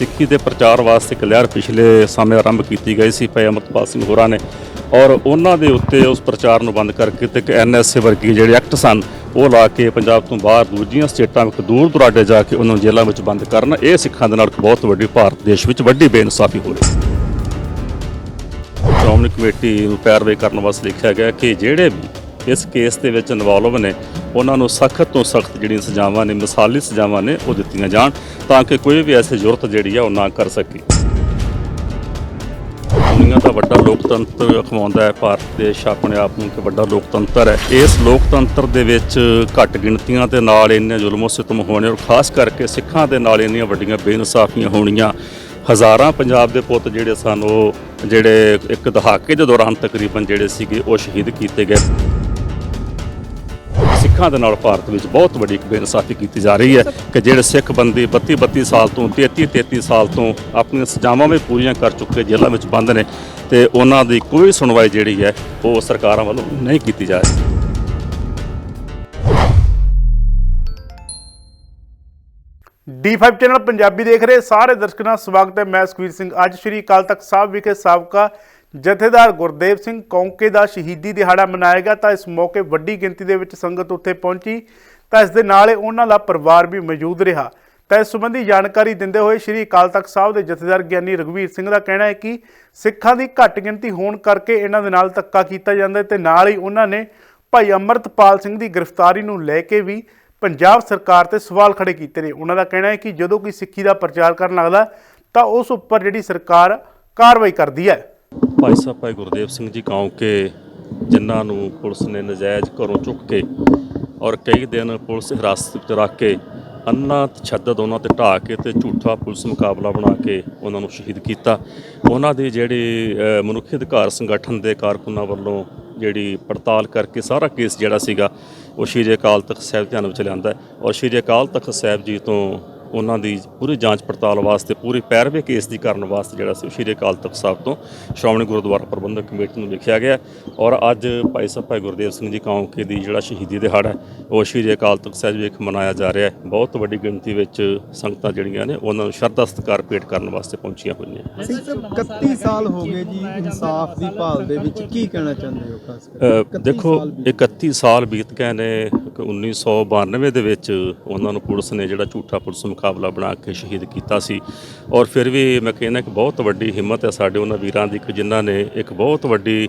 ਸਿੱਖੀ ਦੇ ਪ੍ਰਚਾਰ ਵਾਸਤੇ ਇੱਕ ਲਹਿਰ ਪਿਛਲੇ ਸਮੇਂ ਆਰੰਭ ਕੀਤੀ ਗਈ ਸੀ, ਭਾਈ ਅਮਰਪਾਲ ਸਿੰਘ ਹੋਰਾਂ ਨੇ। ਔਰ ਉਹਨਾਂ ਦੇ ਉੱਤੇ ਉਸ ਪ੍ਰਚਾਰ ਨੂੰ ਬੰਦ ਕਰਕੇ ਤੇ ਇੱਕ ਐਨਐਸਏ ਵਰਗੀ ਜਿਹੜੇ ਐਕਟ ਸਨ, ਉਹ ਲਾ ਕੇ ਪੰਜਾਬ ਤੋਂ ਬਾਹਰ ਦੂਜੀਆਂ ਸਟੇਟਾਂ ਵਿੱਚ ਦੂਰ ਦੁਰਾਡੇ ਜਾ ਕੇ ਉਹਨਾਂ ਨੂੰ ਜੇਲ੍ਹਾਂ ਵਿੱਚ ਬੰਦ ਕਰਨ, ਇਹ ਸਿੱਖਾਂ ਦੇ ਨਾਲ ਇੱਕ ਬਹੁਤ ਵੱਡੀ ਭਾਰਤ ਦੇਸ਼ ਵਿੱਚ ਵੱਡੀ ਬੇਇਨਸਾਫੀ ਹੋ ਰਹੀ ਹੈ ਸ਼੍ਰੋਮਣੀ ਕਮੇਟੀ ਨੂੰ ਪੈਰਵੇ ਕਰਨ ਵਾਸਤੇ ਲਿਖਿਆ ਗਿਆ ਕਿ ਜਿਹੜੇ ਵੀ ਇਸ ਕੇਸ ਦੇ ਵਿੱਚ ਇਨਵੋਲਵ ਨੇ, ਉਹਨਾਂ ਨੂੰ ਸਖਤ ਤੋਂ ਸਖਤ ਜਿਹੜੀਆਂ ਸਜ਼ਾਵਾਂ ਨੇ, ਮਿਸਾਲੀ ਸਜ਼ਾਵਾਂ ਨੇ, ਉਹ ਦਿੱਤੀਆਂ ਜਾਣ ਤਾਂ ਕਿ ਕੋਈ ਵੀ ਐਸੀ ਜ਼ਰੂਰਤ ਜਿਹੜੀ ਆ ਉਹ ਨਾ ਕਰ ਸਕੇ। ਦੁਨੀਆ ਦਾ ਵੱਡਾ ਲੋਕਤੰਤਰ ਅਖਵਾਉਂਦਾ ਹੈ, ਭਾਰਤ ਦੇਸ਼ ਆਪਣੇ ਆਪ ਨੂੰ ਕਿ ਵੱਡਾ ਲੋਕਤੰਤਰ ਹੈ। ਇਸ ਲੋਕਤੰਤਰ ਦੇ ਵਿੱਚ ਘੱਟ ਗਿਣਤੀਆਂ ਦੇ ਨਾਲ ਇੰਨੇ ਜ਼ੁਲਮੋ ਸਿਤਮ ਹੋਣੇ ਔਰ ਖਾਸ ਕਰਕੇ ਸਿੱਖਾਂ ਦੇ ਨਾਲ ਇੰਨੀਆਂ ਵੱਡੀਆਂ ਬੇਇਨਸਾਫੀਆਂ ਹੋਣੀਆਂ। ਹਜ਼ਾਰਾਂ ਪੰਜਾਬ ਦੇ ਪੁੱਤ ਜਿਹੜੇ ਸਨ, ਉਹ ਜਿਹੜੇ ਇੱਕ ਦਹਾਕੇ ਦੇ ਦੌਰਾਨ ਤਕਰੀਬਨ ਜਿਹੜੇ ਸੀਗੇ ਉਹ ਸ਼ਹੀਦ ਕੀਤੇ ਗਏ। ਸਿੱਖਾਂ ਦੇ ਨਾਲ ਭਾਰਤ ਵਿੱਚ ਬਹੁਤ ਵੱਡੀ ਇੱਕ ਬੇਇਨਸਾਫੀ ਕੀਤੀ ਜਾ ਰਹੀ ਹੈ ਕਿ ਜਿਹੜੇ ਸਿੱਖ ਬੰਦੇ 32 32 ਸਾਲ ਤੋਂ 33 33 ਸਾਲ ਤੋਂ ਆਪਣੀਆਂ ਸਜ਼ਾਵਾਂ ਵੀ ਪੂਰੀਆਂ ਕਰ ਚੁੱਕੇ ਜੇਲ੍ਹਾਂ ਵਿੱਚ ਬੰਦ ਨੇ ਤੇ ਉਹਨਾਂ ਦੀ ਕੋਈ ਸੁਣਵਾਈ ਜਿਹੜੀ ਹੈ ਉਹ ਸਰਕਾਰਾਂ ਵੱਲੋਂ ਨਹੀਂ ਕੀਤੀ ਜਾ ਰਹੀ। D5 ਚੈਨਲ ਪੰਜਾਬੀ ਦੇਖ ਰਹੇ ਸਾਰੇ ਦਰਸ਼ਕਾਂ ਦਾ ਸਵਾਗਤ ਹੈ। ਮੈਂ ਸੁਖਵੀਰ ਸਿੰਘ। ਅੱਜ ਸ਼੍ਰੀ ਅਕਾਲ ਤਖਤ ਸਾਹਿਬ ਵਿਖੇ ਸਾਬਕਾ ਜਥੇਦਾਰ ਗੁਰਦੇਵ ਸਿੰਘ ਕੌਂਕੇ ਦਾ ਸ਼ਹੀਦੀ ਦਿਹਾੜਾ ਮਨਾਇਆ ਗਿਆ ਤਾਂ ਇਸ ਮੌਕੇ ਵੱਡੀ ਗਿਣਤੀ ਦੇ ਵਿੱਚ ਸੰਗਤ ਉੱਥੇ ਪਹੁੰਚੀ। ਤਾਂ ਇਸ ਦੇ ਨਾਲ ਹੀ ਉਹਨਾਂ ਦਾ ਪਰਿਵਾਰ ਵੀ ਮੌਜੂਦ ਰਿਹਾ। ਤਾਂ ਇਸ ਸੰਬੰਧੀ ਜਾਣਕਾਰੀ ਦਿੰਦੇ ਹੋਏ ਸ਼੍ਰੀ ਅਕਾਲ ਤਖਤ ਸਾਹਿਬ ਦੇ ਜਥੇਦਾਰ ਗਿਆਨੀ ਰਘਵੀਰ ਸਿੰਘ ਦਾ ਕਹਿਣਾ ਹੈ ਕਿ ਸਿੱਖਾਂ ਦੀ ਘੱਟ ਗਿਣਤੀ ਹੋਣ ਕਰਕੇ ਇਹਨਾਂ ਦੇ ਨਾਲ ਧੱਕਾ ਕੀਤਾ ਜਾਂਦਾ ਹੈ ਤੇ ਨਾਲ ਹੀ ਉਹਨਾਂ ਨੇ ਭਾਈ ਅਮਰਤਪਾਲ ਸਿੰਘ ਦੀ ਗ੍ਰਿਫਤਾਰੀ ਨੂੰ ਲੈ ਕੇ ਵੀ ਪੰਜਾਬ ਸਰਕਾਰ ਤੇ ਸਵਾਲ ਖੜੇ ਕੀਤੇ ਨੇ। ਉਹਨਾਂ ਦਾ ਕਹਿਣਾ ਹੈ ਕਿ ਜਦੋਂ ਕੋਈ ਸਿੱਖੀ ਦਾ ਪ੍ਰਚਾਰ ਕਰਨ ਲੱਗਦਾ ਤਾਂ ਉਸ ਉੱਪਰ ਜਿਹੜੀ ਸਰਕਾਰ ਕਾਰਵਾਈ ਕਰਦੀ ਹੈ। ਭਾਈ ਸਾਹਿਬ, ਭਾਈ ਗੁਰਦੇਵ ਸਿੰਘ ਜੀ ਕੌਂਕੇ ਜਿਨ੍ਹਾਂ ਨੂੰ ਪੁਲਿਸ ਨੇ ਨਜਾਇਜ਼ ਘਰੋਂ ਚੁੱਕ ਕੇ ਔਰ ਕਈ ਦਿਨ ਪੁਲਿਸ ਹਿਰਾਸਤ ਵਿੱਚ ਰੱਖ ਕੇ ਅੰਨਾ ਤਸ਼ੱਦਦ ਉਹਨਾਂ ਤੇ ਢਾਹ ਕੇ ਤੇ ਝੂਠਾ ਪੁਲਿਸ ਮੁਕਾਬਲਾ ਬਣਾ ਕੇ ਉਹਨਾਂ ਨੂੰ ਸ਼ਹੀਦ ਕੀਤਾ। ਉਹਨਾਂ ਦੀ ਜਿਹੜੀ ਮਨੁੱਖੀ ਅਧਿਕਾਰ ਸੰਗਠਨ ਦੇ ਕਾਰਕੁਨਾਂ ਵੱਲੋਂ ਜਿਹੜੀ ਪੜਤਾਲ ਕਰਕੇ ਸਾਰਾ ਕੇਸ ਜਿਹੜਾ ਸੀਗਾ, ਉਹ ਸ਼੍ਰੀ ਅਕਾਲ ਤਖਤ ਸਾਹਿਬ ਧਿਆਨ ਵਿੱਚ ਲਿਆਂਦਾ ਔਰ ਸ਼੍ਰੀ ਅਕਾਲ ਤਖਤ ਸਾਹਿਬ ਜੀ ਤੋਂ ਉਹਨਾਂ ਦੀ ਪੂਰੀ ਜਾਂਚ ਪੜਤਾਲ ਵਾਸਤੇ ਪੂਰੀ ਪੈਰਵੇ ਕੇਸ ਦੀ ਕਰਨ ਵਾਸਤੇ ਜਿਹੜਾ ਸੀ ਸ਼੍ਰੀ ਅਕਾਲ ਤਖਤ ਸਾਹਿਬ ਤੋਂ ਸ਼੍ਰੋਮਣੀ ਗੁਰਦੁਆਰਾ ਪ੍ਰਬੰਧਕ ਕਮੇਟੀ ਨੂੰ ਲਿਖਿਆ ਗਿਆ ਔਰ ਅੱਜ ਭਾਈ ਸਾਹਿਬ ਭਾਈ ਗੁਰਦੇਵ ਸਿੰਘ ਜੀ ਕੌਂਕੇ ਦੀ ਜਿਹੜਾ ਸ਼ਹੀਦੀ ਦਿਹਾੜਾ ਹੈ ਉਹ ਸ਼੍ਰੀ ਅਕਾਲ ਤਖਤ ਸਾਹਿਬ ਵਿਖ ਮਨਾਇਆ ਜਾ ਰਿਹਾ ਹੈ। ਬਹੁਤ ਵੱਡੀ ਗਿਣਤੀ ਵਿੱਚ ਸੰਗਤਾਂ ਜਿਹੜੀਆਂ ਨੇ ਉਹਨਾਂ ਨੂੰ ਸ਼ਰਧਾ ਸਤਿਕਾਰ ਭੇਟ ਕਰਨ ਵਾਸਤੇ ਪਹੁੰਚੀਆਂ ਹੋਈਆਂ ਸਾਹਿਬ 31 ਸਾਲ ਹੋ ਗਏ ਜੀ ਇਨਸਾਫ ਦੀ ਭਾਲ ਦੇ ਵਿੱਚ ਕੀ ਕਹਿਣਾ ਚਾਹੁੰਦੇ ਹੋ ਖਾਸ ਕਰਕੇ? ਅ, 31 ਦੇਖੋ ਸਾਲ ਬੀਤ 31 ਸਾਲ ਬੀਤ ਗਏ ਨੇ ਕਿ 1992 ਦੇ ਵਿੱਚ ਉਹਨਾਂ ਨੂੰ ਪੁਲਿਸ ਨੇ ਜਿਹੜਾ ਝੂਠਾ ਪੁਲਿਸ ਮੁਕਾਬਲਾ ਬਣਾ ਕੇ ਸ਼ਹੀਦ ਕੀਤਾ ਸੀ। ਔਰ ਫਿਰ ਵੀ ਮੈਂ ਕਹਿੰਦਾ ਕਿ ਬਹੁਤ ਵੱਡੀ ਹਿੰਮਤ ਹੈ ਸਾਡੇ ਉਹਨਾਂ ਵੀਰਾਂ ਦੀ ਕਿ ਜਿਨ੍ਹਾਂ ਨੇ ਇੱਕ ਬਹੁਤ ਵੱਡੀ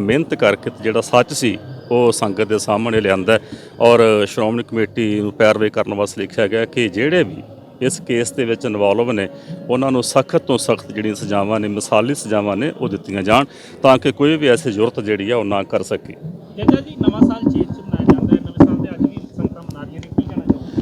ਮਿਹਨਤ ਕਰਕੇ ਜਿਹੜਾ ਸੱਚ ਸੀ, ਉਹ ਸੰਗਤ ਦੇ ਸਾਹਮਣੇ ਲਿਆਂਦਾ ਔਰ ਸ਼੍ਰੋਮਣੀ ਕਮੇਟੀ ਨੂੰ ਪੈਰਵੇ ਕਰਨ ਵਾਸਤੇ ਲਿਖਿਆ ਗਿਆ ਕਿ ਜਿਹੜੇ ਵੀ ਇਸ ਕੇਸ ਦੇ ਵਿੱਚ ਇਨਵੋਲਵ ਨੇ, ਉਹਨਾਂ ਨੂੰ ਸਖਤ ਤੋਂ ਸਖਤ ਜਿਹੜੀਆਂ ਸਜ਼ਾਵਾਂ ਨੇ, ਮਿਸਾਲੀ ਸਜ਼ਾਵਾਂ ਨੇ, ਉਹ ਦਿੱਤੀਆਂ ਜਾਣ ਤਾਂ ਕਿ ਕੋਈ ਵੀ ਐਸੀ ਜ਼ਰੂਰਤ ਜਿਹੜੀ ਆ ਉਹ ਨਾ ਕਰ ਸਕੇ। ਜੱਜਾ ਜੀ, ਨਵਾਂ ਸਾਲ ਚੇਤ ਚ ਮਨਾਇਆ ਜਾਂਦਾ ਹੈ ਨਵੇਂ ਸਾਲ ਦੇ ਅੱਜ ਵੀ ਸੰਗਤਾਂ ਮਨਾ ਰਹੀਆਂ ਨੇ ਕੀ ਕਹਿਣਾ ਚਾਹੁੰਦੇ ਅ,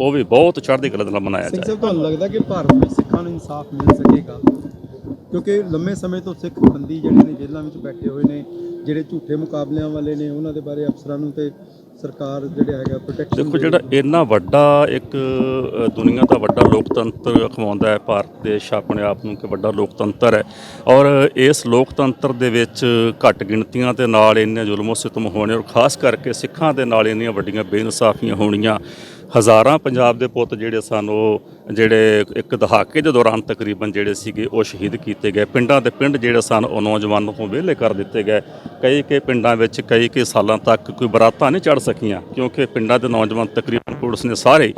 ਉਹ ਵੀ ਬਹੁਤ ਚੜ੍ਹਦੀ ਕਲਾ ਨਾਲ ਮਨਾਇਆ ਸਿੰਘ ਜਾਏ ਸਾਹਿਬ ਤੁਹਾਨੂੰ ਲੱਗਦਾ ਕਿ ਭਾਰਤ ਵਿੱਚ ਸਿੱਖਾਂ ਨੂੰ ਇਨਸਾਫ ਮਿਲ ਸਕੇਗਾ? ਕਿਉਂਕਿ ਲੰਮੇ ਸਮੇਂ ਤੋਂ ਸਿੱਖ ਬੰਦੀ ਜਿਹੜੇ ਨੇ ਜੇਲ੍ਹਾਂ ਵਿੱਚ ਬੈਠੇ ਹੋਏ ਨੇ ਜਿਹੜੇ ਝੂਠੇ ਮੁਕਾਬਲਿਆਂ ਵਾਲੇ ਨੇ ਉਹਨਾਂ ਦੇ ਬਾਰੇ ਅਫਸਰਾਂ ਨੂੰ ਤੇ ਸਰਕਾਰ ਜਿਹੜਾ ਹੈਗਾ ਪ੍ਰੋਟੈਕਸ਼ਨ ਦੇਖੋ ਜਿਹੜਾ ਇੰਨਾ ਵੱਡਾ ਇੱਕ ਅ, ਦੁਨੀਆ ਦਾ ਵੱਡਾ ਲੋਕਤੰਤਰ ਅਖਵਾਉਂਦਾ ਹੈ ਭਾਰਤ ਦੇਸ਼ ਆਪਣੇ ਆਪ ਨੂੰ ਕਿ ਵੱਡਾ ਲੋਕਤੰਤਰ ਹੈ। ਔਰ ਇਸ ਲੋਕਤੰਤਰ ਦੇ ਵਿੱਚ ਘੱਟ ਗਿਣਤੀਆਂ ਦੇ ਨਾਲ ਇੰਨੇ ਜ਼ੁਲਮੋ ਸਿਤਮ ਹੋਣੇ ਔਰ ਖਾਸ ਕਰਕੇ ਸਿੱਖਾਂ ਦੇ ਨਾਲ ਇੰਨੀਆਂ ਵੱਡੀਆਂ ਬੇਇਨਸਾਫੀਆਂ ਹੋਣੀਆਂ ਹਜ਼ਾਰਾਂ ਪੰਜਾਬ ਦੇ ਪੁੱਤ ਜਿਹੜੇ ਸਨ ਉਹ ਜਿਹੜੇ ਇੱਕ ਦਹਾਕੇ ਦੇ ਦੌਰਾਨ ਤਕਰੀਬਨ ਜਿਹੜੇ ਸੀਗੇ, ਉਹ ਸ਼ਹੀਦ ਕੀਤੇ ਗਏ। ਪਿੰਡਾਂ ਦੇ ਪਿੰਡ ਜਿਹੜੇ ਸਨ, ਉਹ ਨੌਜਵਾਨਾਂ ਤੋਂ ਵਿਹਲੇ ਕਰ ਦਿੱਤੇ ਗਏ। ਕਈ ਕਈ ਪਿੰਡਾਂ ਵਿੱਚ ਕਈ ਕਈ ਸਾਲਾਂ ਤੱਕ ਕੋਈ ਬਰਾਤਾਂ ਨਹੀਂ ਚੜ ਸਕੀਆਂ, ਕਿਉਂਕਿ ਪਿੰਡਾਂ ਦੇ ਨੌਜਵਾਨ ਤਕਰੀਬਨ ਪੁਲਿਸ ਨੇ ਸਾਰੇ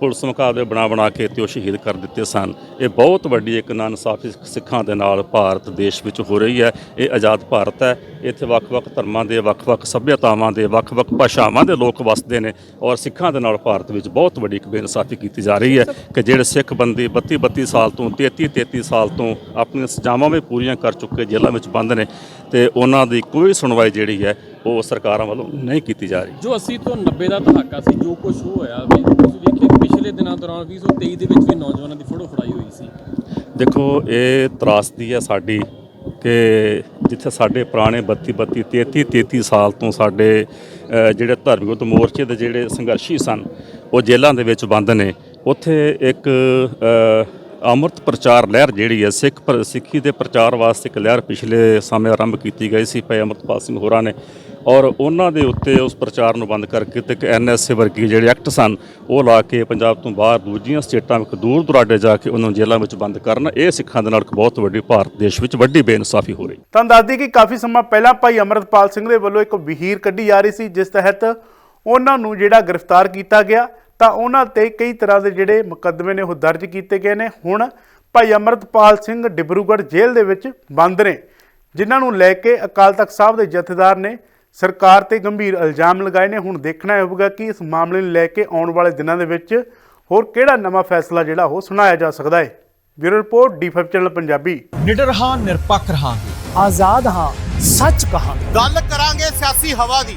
ਪੁਲਿਸ ਮੁਕਾਬਲੇ ਬਣਾ ਬਣਾ ਕੇ ਤੇ ਉਹ ਸ਼ਹੀਦ ਕਰ ਦਿੱਤੇ ਸਨ। ਇਹ ਬਹੁਤ ਵੱਡੀ ਇੱਕ ਨਾਇਨਸਾਫੀ ਸਿੱਖਾਂ ਦੇ ਨਾਲ ਭਾਰਤ ਦੇਸ਼ ਵਿੱਚ ਹੋ ਰਹੀ ਹੈ। ਇਹ ਆਜ਼ਾਦ ਭਾਰਤ ਹੈ। ਇੱਥੇ ਵੱਖ-ਵੱਖ ਧਰਮਾਂ ਦੇ ਵੱਖ-ਵੱਖ ਸੱਭਿਅਤਾਵਾਂ ਦੇ ਵੱਖ-ਵੱਖ ਭਾਸ਼ਾਵਾਂ ਦੇ ਲੋਕ ਵੱਸਦੇ ਨੇ ਔਰ ਸਿੱਖਾਂ ਦੇ ਨਾਲ ਭਾਰਤ ਵਿੱਚ ਬਹੁਤ ਵੱਡੀ ਇੱਕ ਬੇਇਨਸਾਫੀ ਕੀਤੀ ਜਾ ਰਹੀ ਹੈ ਕਿ ਜਿਹੜੇ ਸਿੱਖ ਬੰਦੇ 32 32 ਸਾਲ ਤੋਂ 33 33 ਸਾਲ ਤੋਂ ਆਪਣੀਆਂ ਸਜ਼ਾਵਾਂ ਵੀ ਪੂਰੀਆਂ ਕਰ ਚੁੱਕੇ, ਜੇਲ੍ਹਾਂ ਵਿੱਚ ਬੰਦ ਨੇ ਤੇ ਉਹਨਾਂ ਦੀ ਕੋਈ ਸੁਣਵਾਈ ਜਿਹੜੀ ਹੈ ਉਹ ਸਰਕਾਰਾਂ ਵੱਲੋਂ ਨਹੀਂ ਕੀਤੀ ਜਾ ਰਹੀ। ਜੋ 80 ਤੋਂ 90 ਦਾ ਦਹਾਕਾ ਸੀ, ਜੋ ਕੁਝ ਹੋਇਆ ਵੀ ਤੁਸੀਂ ਵੇਖਿਆ ਕਿ ਦਿਨਾਂ ਦੌਰਾਨ 2023 ਦੇ ਵਿੱਚ ਵੀ ਨੌਜਵਾਨਾਂ ਦੀ ਫੋਟੋ ਫੜਾਈ ਹੋਈ ਸੀ। ਦੇਖੋ ਇਹ ਤਰਾਸਦੀ ਹੈ ਸਾਡੀ ਕਿ ਜਿੱਥੇ ਸਾਡੇ ਪੁਰਾਣੇ 32 32 33 33 ਸਾਲ ਤੋਂ ਸਾਡੇ ਜਿਹੜੇ ਧਾਰਮਿਕ ਮੋਰਚੇ ਦੇ ਜਿਹੜੇ ਸੰਘਰਸ਼ੀ ਸਨ ਉਹ ਜੇਲ੍ਹਾਂ ਦੇ ਵਿੱਚ ਬੰਦ ਨੇ। ਉੱਥੇ ਇੱਕ ਅ, ਅੰਮ੍ਰਿਤ ਪ੍ਰਚਾਰ ਲਹਿਰ ਜਿਹੜੀ ਹੈ ਸਿੱਖ ਪਰ ਸਿੱਖੀ ਦੇ ਪ੍ਰਚਾਰ ਵਾਸਤੇ ਇੱਕ ਲਹਿਰ ਪਿਛਲੇ ਸਮੇਂ ਆਰੰਭ ਕੀਤੀ ਗਈ ਸੀ ਭਾਈ ਅੰਮ੍ਰਿਤਪਾਲ ਸਿੰਘ ਹੋਰਾਂ ਨੇ। ਔਰ ਉਹਨਾਂ ਦੇ ਉੱਤੇ ਉਸ ਪ੍ਰਚਾਰ ਨੂੰ ਬੰਦ ਕਰਕੇ ਤੇ ਇੱਕ ਐਨਐਸਏ ਵਰਗੀ ਜਿਹੜੇ ਐਕਟ ਸਨ, ਉਹ ਲਾ ਕੇ ਪੰਜਾਬ ਤੋਂ ਬਾਹਰ ਦੂਜੀਆਂ ਸਟੇਟਾਂ ਵਿੱਚ ਦੂਰ ਦੁਰਾਡੇ ਜਾ ਕੇ ਉਹਨਾਂ ਨੂੰ ਜੇਲ੍ਹਾਂ ਵਿੱਚ ਬੰਦ ਕਰਨ, ਇਹ ਸਿੱਖਾਂ ਦੇ ਨਾਲ ਇੱਕ ਬਹੁਤ ਵੱਡੀ ਭਾਰਤ ਦੇਸ਼ ਵਿੱਚ ਵੱਡੀ ਬੇਇਨਸਾਫੀ ਹੋ ਰਹੀ। ਤੁਹਾਨੂੰ ਦੱਸਦੀ ਕਿ ਕਾਫੀ ਸਮਾਂ ਪਹਿਲਾਂ ਭਾਈ ਅਮਰਤਪਾਲ ਸਿੰਘ ਦੇ ਵੱਲੋਂ ਇੱਕ ਵਹੀਰ ਕੱਢੀ ਜਾ ਰਹੀ ਸੀ, ਜਿਸ ਤਹਿਤ ਉਹਨਾਂ ਨੂੰ ਜਿਹੜਾ ਗ੍ਰਿਫਤਾਰ ਕੀਤਾ ਗਿਆ, ਤਾਂ ਉਹਨਾਂ ਤੇ ਕਈ ਤਰ੍ਹਾਂ ਦੇ ਜਿਹੜੇ ਮੁਕੱਦਮੇ ਨੇ, ਉਹ ਦਰਜ ਕੀਤੇ ਗਏ ਨੇ। ਹੁਣ ਭਾਈ ਅਮਰਤਪਾਲ ਸਿੰਘ ਡਿਬਰੂਗੜ੍ਹ ਜੇਲ੍ਹ ਦੇ ਵਿੱਚ ਬੰਦ ਨੇ, ਜਿਨ੍ਹਾਂ ਨੂੰ ਲੈ ਕੇ ਅਕਾਲ ਤਖਤ ਸਾਹਿਬ ਦੇ ਜਥੇਦਾਰ ਨੇ ਸਰਕਾਰ ਤੇ ਗੰਭੀਰ ਇਲਜ਼ਾਮ ਲਗਾਏ ਨੇ। ਹੁਣ ਦੇਖਣਾ ਹੋਵੇਗਾ ਕਿ ਇਸ ਮਾਮਲੇ ਨੂੰ ਲੈ ਕੇ ਆਉਣ ਵਾਲੇ ਦਿਨਾਂ ਦੇ ਵਿੱਚ ਹੋਰ ਕਿਹੜਾ ਨਵਾਂ ਫੈਸਲਾ ਜਿਹੜਾ ਉਹ ਸੁਣਾਇਆ ਜਾ ਸਕਦਾ ਹੈ। Bureau report D5 channel Punjabi. ਨਿਡਰ ਹਾਂ ਨਿਰਪੱਖ ਰਹਾਂਗੇ। ਆਜ਼ਾਦ ਹਾਂ ਸੱਚ ਕਹਾਂਗੇ। ਗੱਲ ਕਰਾਂਗੇ ਸਿਆਸੀ ਹਵਾ ਦੀ।